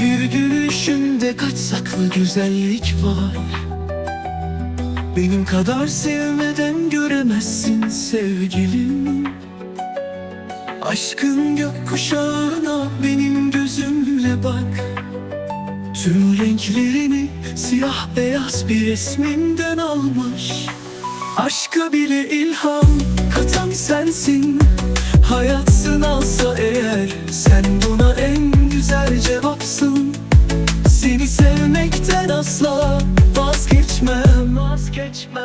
Gülüşünde kaç saklı güzellik var. Benim kadar sevmeden göremezsin sevgilim. Aşkın gökkuşağına benim gözümle bak. Tüm renklerini siyah beyaz bir resminden almış. Aşka bile ilham katan sensin cevapsın Seni sevmekten asla vazgeçmem. Vazgeçmem.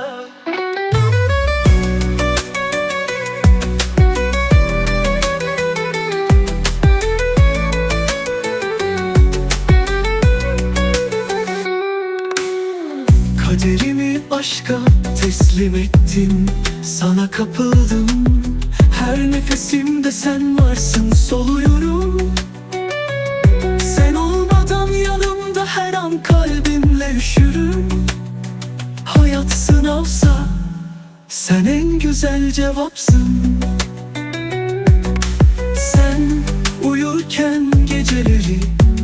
Kaderimi aşka teslim ettim Sana kapıldım. Her nefesimde sen varsın. Soluyorum Hayat sınavsa Sen en güzel cevapsın. Sen uyurken geceleri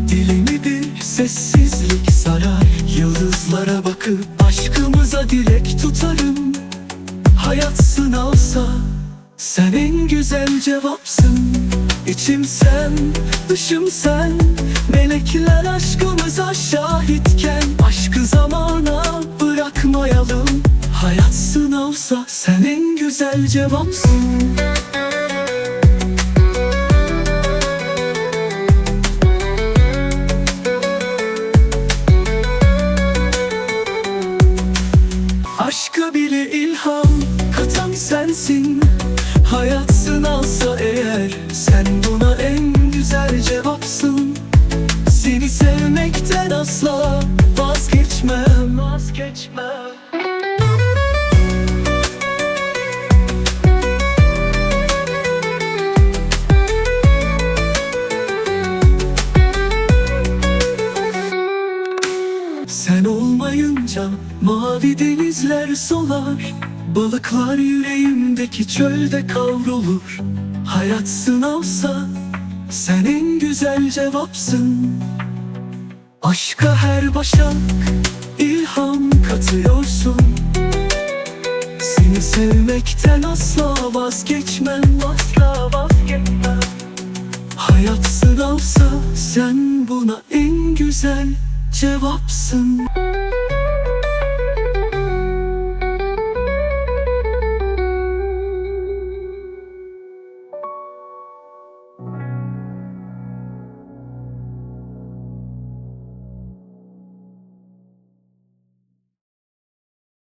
Dilimi bir sessizlik sarar. Yıldızlara bakıp aşkımıza dilek tutarım. Hayat sınavsa Sen en güzel cevapsın. İçim sen, dışım sen sınavsa sen en güzel cevapsın. Aşka bile ilham katan sensin. Hayat sınavsa eğer sen buna en güzel cevapsın. Seni sevmekten asla Sen olmayınca mavi denizler solar Balıklar yüreğimdeki çölde kavrulur. Hayat sınavsa sen en güzel cevapsın. Aşka her başak ilham katıyorsun. Seni sevmekten asla vazgeçmem Asla vazgeçmem. Hayat sınavsa sen buna en güzel cevapsın